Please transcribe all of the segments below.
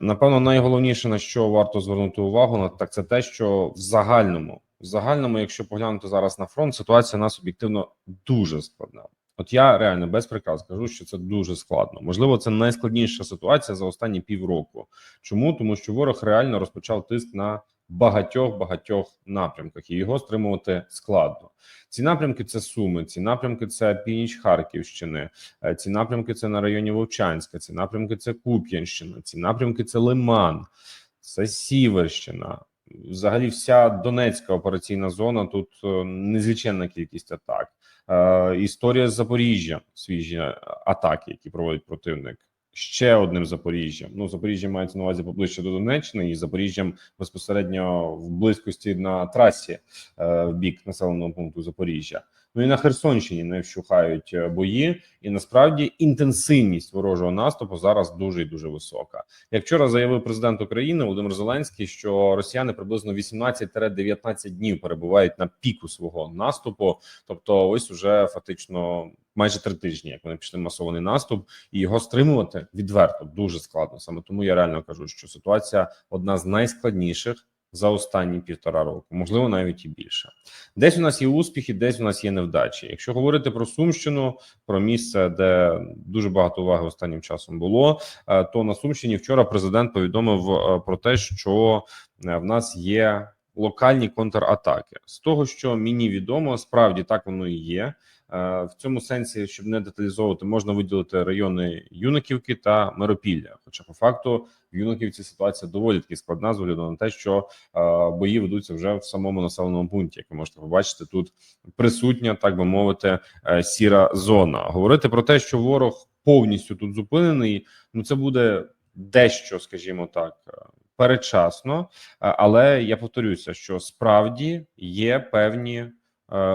напевно, найголовніше на що варто звернути увагу, на так це те, що в загальному, в загальному, якщо поглянути зараз на фронт, ситуація у нас об'єктивно дуже складна. От я реально без приказ кажу, що це дуже складно. Можливо, це найскладніша ситуація за останні півроку. Чому тому, що ворог реально розпочав тиск на багатьох багатьох напрямках, і його стримувати складно. Ці напрямки це Суми, ці напрямки це північ Харківщини, е, ці напрямки це на районі Вовчанська, ці напрямки це Куп'янщина, ці напрямки це Лиман, це Сіверщина. Взагалі, вся Донецька операційна зона тут е, незліченна кількість атак. Е, Історія з Запоріжжя, свіжі атаки, які проводить противник. Ще одним Запоріжжям. Ну, Запоріжжя мається на увазі поближче до Донеччини, і Запоріжжям безпосередньо в близькості на трасі е, в бік населеного пункту Запоріжжя. Ну і на Херсонщині не вщухають е, бої, і насправді інтенсивність ворожого наступу зараз дуже і дуже висока. Як вчора заявив президент України Володимир Зеленський, що росіяни приблизно 18-19 днів перебувають на піку свого наступу, тобто, ось уже фактично майже три тижні, як вони пішли масований наступ, і його стримувати відверто дуже складно. Саме тому я реально кажу, що ситуація одна з найскладніших за останні півтора року, можливо, навіть і більше. Десь у нас є успіхи, десь у нас є невдачі. Якщо говорити про Сумщину, про місце, де дуже багато уваги останнім часом було, е, то на Сумщині вчора президент повідомив е, про те, що е, в нас є локальні контратаки. З того, що мені відомо, справді так воно і є. В цьому сенсі, щоб не деталізовувати, можна виділити райони Юнаківки та Миропілля. Хоча, по факту, в Юнаківці ситуація доволі таки складна з огляду на те, що бої ведуться вже в самому населеному пункті. Як ви можете побачити, тут присутня, так би мовити, е, сіра зона. Говорити про те, що ворог повністю тут зупинений, ну це буде дещо, скажімо так. е, Передчасно, е, але я повторюся, що справді є певні е,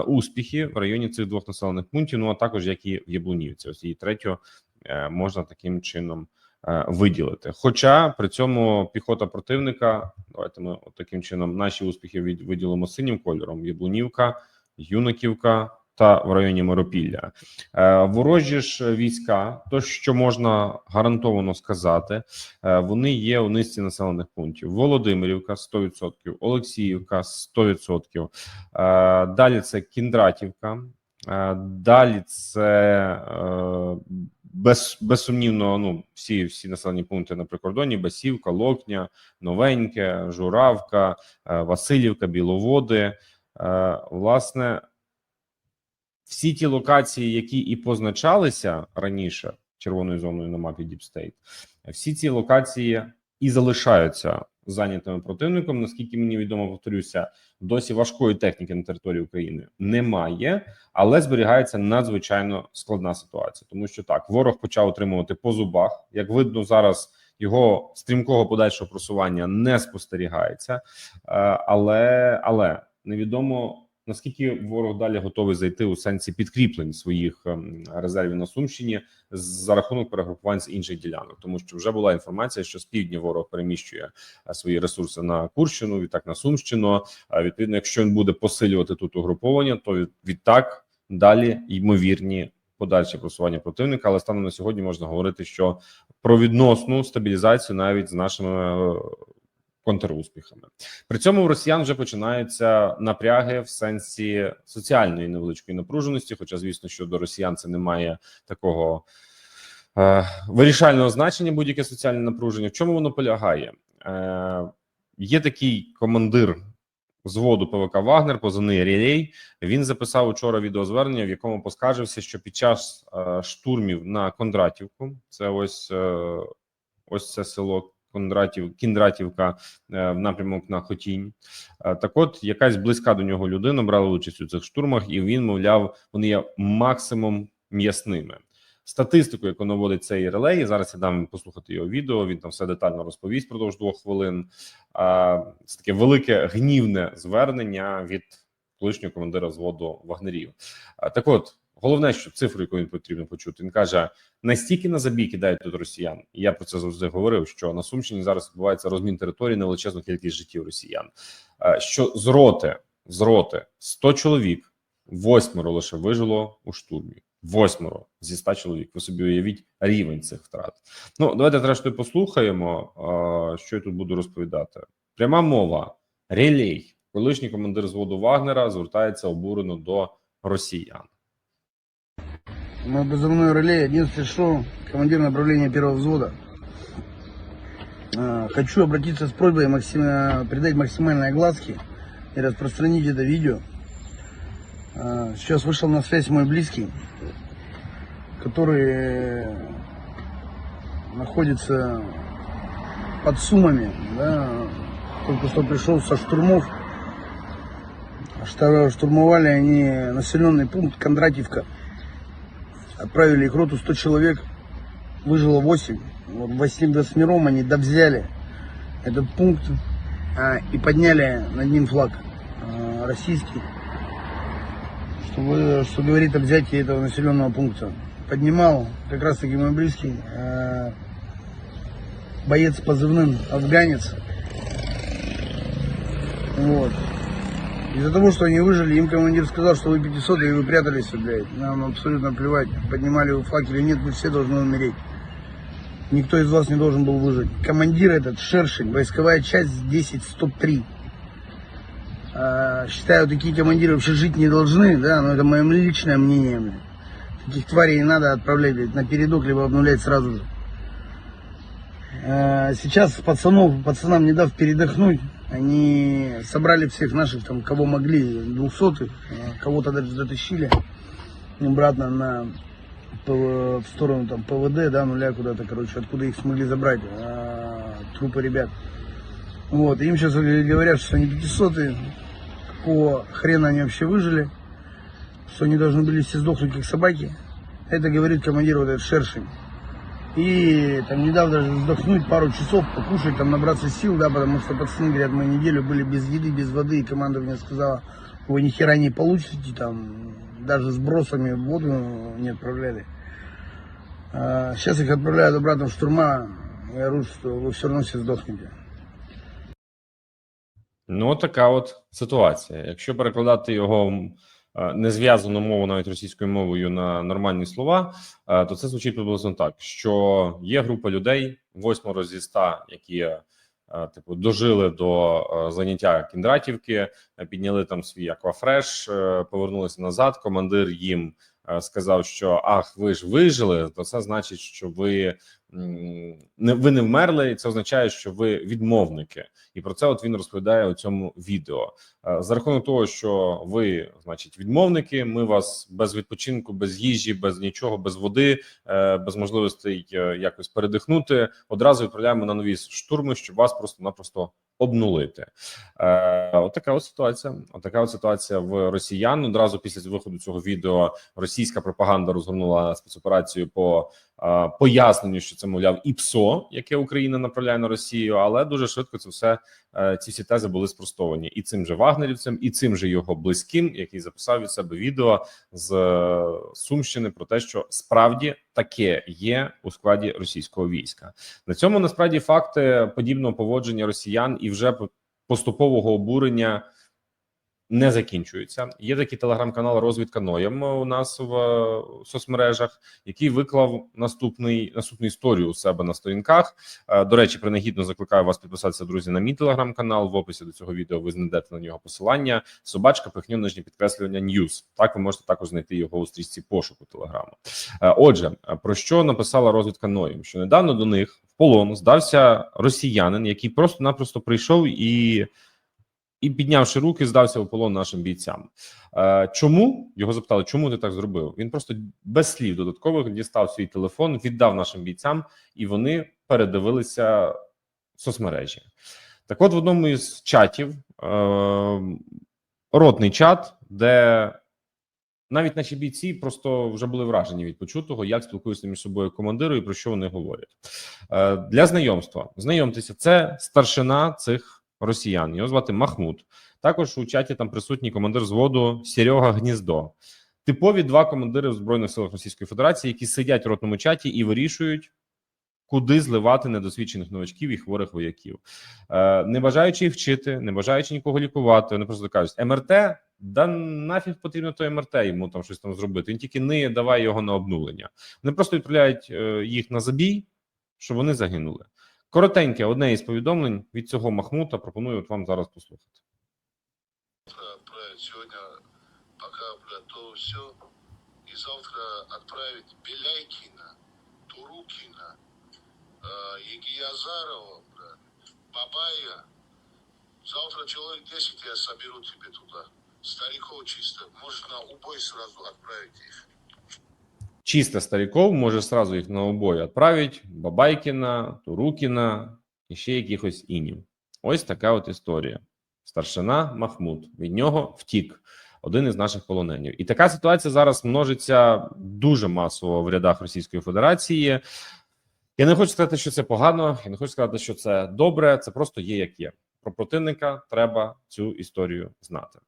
успіхи в районі цих двох населених пунктів. Ну а також як і в Яблунівці. Ось її третю е, можна таким чином е, виділити. Хоча при цьому піхота противника, давайте ми таким чином наші успіхи виділимо синім кольором: Яблунівка, Юнаківка. Та в районі Миропілля Е, ворожі ж війська, то що можна гарантовано сказати, е, вони є у низці населених пунктів: Володимирівка 100%, Олексіївка 100%, е, Далі це Кіндратівка, далі це без, безсумнівно. Ну всі всі населені пункти на прикордоні: Басівка, Локня, Новеньке, Журавка, Васильівка, Біловоди. Власне, всі ті локації, які і позначалися раніше червоною зоною на мапі Deep State, всі ці локації і залишаються зайнятими противником. Наскільки мені відомо, повторюся, досі важкої техніки на території України немає, але зберігається надзвичайно складна ситуація, тому що так ворог почав отримувати по зубах. Як видно, зараз його стрімкого подальшого просування не спостерігається, Е, але але невідомо. Наскільки ворог далі готовий зайти у сенсі підкріплень своїх ем, резервів на Сумщині за рахунок перегрупувань з інших ділянок, тому що вже була інформація, що з півдня ворог переміщує е, свої ресурси на Курщину, відтак на Сумщину. А відповідно, якщо він буде посилювати тут угруповання, то відтак далі ймовірні подальші просування противника. Але станом на сьогодні можна говорити, що про відносну стабілізацію навіть з нашими е, контруспіхами. При цьому у росіян вже починаються напряги в сенсі соціальної невеличкої напруженості. Хоча, звісно, що до росіян це не має такого е, вирішального значення будь-яке соціальне напруження. В чому воно полягає? Е, є такий командир зводу ПВК Вагнер, позивний Рілей. Він записав учора відеозвернення, в якому поскаржився, що під час е, штурмів на Кондратівку, це ось е, ось це село. Кондратів Кіндратівка е, в напрямок на Хотінь. Е, Так, от якась близька до нього людина брала участь у цих штурмах, і він мовляв, вони є максимум м'ясними. Статистику, яку наводить цей релей, зараз я дам послухати його відео. Він там все детально розповість продовж двох хвилин. Це таке велике гнівне звернення від колишнього командира зводу вагнерів. Так, от головне, що цифру, яку він потрібно почути, він каже: настільки на забій кидають тут росіян. Я про це завжди говорив. Що на Сумщині зараз відбувається розмін території на величезну кількість життів росіян. Що з роти, з роти 100 чоловік, восьмеро лише вижило у штурмі. Восьмеро зі 100 чоловік. Ви собі уявіть рівень цих втрат. Ну давайте зрештою послухаємо, що я тут буду розповідати. Пряма мова. Релей, колишній командир зводу Вагнера, звертається обурено до росіян. Мой позывной реле 11 шоу, командир направления первого взвода. А, Хочу обратиться с просьбой максим- придать максимальной огласки и распространить это видео. А, Сейчас вышел на связь мой близкий, который находится под Сумами, да, только что пришел со штурмов. Штурмовали они населенный пункт Кондратьевка. Отправили их роту 100 человек, выжило 8. Вот восьми- восьмером они довзяли этот пункт а, и подняли над ним флаг а, российский, что, что говорит о взятии этого населенного пункта. Поднимал как раз таки мой близкий, а, боец позывным афганец. Вот. Из-за того, что они выжили, им командир сказал, что вы 500 и вы прятались, блядь. Нам абсолютно плевать, поднимали вы флаг или нет, вы все должны умереть. Никто из вас не должен был выжить. Командир этот, Шершень, войсковая часть 10-103. А, считаю, такие командиры вообще жить не должны, да, но это мое личное мнение, блядь. Таких тварей не надо отправлять, блядь, на передок, либо обнулять сразу же. А, Сейчас пацанов, пацанам не дав передохнуть, они собрали всех наших, там, кого могли, двухсотых, кого-то даже затащили обратно на в сторону там ПВД, да, нуля куда-то, короче, откуда их смогли забрать, а, трупы ребят. Вот, им сейчас говорят, что они 500 какого хрена они вообще выжили, что они должны были все сдохнуть как собаки. Это говорит командир вот этот Шершень. И там не дав даже вздохнуть пару часов, покушать, там набраться сил, да, потому что пацаны говорят, мы неделю были без еды, без воды, и команда мне сказала, вы ни хера не получите, там, даже с бросами в воду не отправляли. А, Сейчас их отправляют обратно в штурма, и орут, что вы все равно все сдохнете. Ну, така от ситуація. Якщо перекладати його м, зв'язану мову, навіть російською мовою на нормальні слова, е, то це звучить приблизно так: що є група людей, восьмеро зі ста, які е, типу дожили до е, заняття Кіндратівки, е, підняли там свій аквафреш, е, повернулися назад. Командир їм е, сказав, що ах, ви ж вижили, то це значить, що ви не ви не вмерли, і це означає, що ви відмовники. І про це от він розповідає у цьому відео. Е, За рахунок того, що ви, значить, відмовники, ми вас без відпочинку, без їжі, без нічого, без води, е, без можливостей е, якось передихнути, одразу відправляємо на нові штурми, щоб вас просто-напросто обнулити. Е, Отака от ситуація. Отака от ситуація в росіян. Одразу після виходу цього відео російська пропаганда розгорнула спецоперацію по поясненню, що це мовляв ІПСО, яке Україна направляє на Росію, але дуже швидко це все е, ці всі тези були спростовані і цим же вагнерівцем, і цим же його близьким, який записав від себе відео з е, Сумщини про те, що справді таке є у складі російського війська. На цьому насправді факти подібного поводження росіян і вже по- поступового обурення. Не закінчуються. Є такий телеграм-канал Розвідка Ноєм у нас в е, соцмережах, який виклав наступний наступну історію у себе на сторінках. Е, До речі, принагідно закликаю вас підписатися, друзі, на мій телеграм-канал. В описі до цього відео ви знайдете на нього посилання. Собачка пихню нижнє підкреслювання News. Так ви можете також знайти його у стрічці пошуку телеграму. Е, Отже, про що написала розвідка Ноєм? Що недавно до них в полон здався росіянин, який просто-напросто прийшов і. І піднявши руки, здався у полон нашим бійцям. Е, чому його запитали, чому ти так зробив? Він просто без слів додаткових дістав свій телефон, віддав нашим бійцям, і вони передивилися соцмережі. Так, от в одному із чатів е, ротний чат, де навіть наші бійці просто вже були вражені від почутого, як спілкуються між собою командири і про що вони говорять. Е, для знайомства знайомтеся, це старшина цих росіян. Його звати Махмуд. Також у чаті там присутній командир зводу Серега Гніздо. Типові два командири в збройних силах Російської Федерації, які сидять в ротному чаті і вирішують, куди зливати недосвідчених новачків і хворих вояків, е, не бажаючи їх вчити, не бажаючи нікого лікувати. Вони просто кажуть: МРТ, да нафіг потрібно той МРТ йому там щось там зробити. Він тільки ниє, давай його на обнулення. Вони просто відправляють е, їх на забій, щоб вони загинули. Коротеньке одне із повідомлень від цього Махмута. Пропоную от вам зараз послухати. отправить сегодня, то все. И завтра отправить Беляйкина, Турукина, э, Егиязарова, Бабая. Завтра человек 10 я соберу тебе туда. Стариков чисто. Может, на убой сразу отправить их. Чисто стариков може сразу їх на обоє відправити Бабайкіна, Турукіна і ще якихось інів. Ось така от історія. Старшина Махмуд. Від нього втік один із наших полоненів. І така ситуація зараз множиться дуже масово в рядах Російської Федерації. Я не хочу сказати, що це погано, я не хочу сказати, що це добре. Це просто є як є. Про противника треба цю історію знати.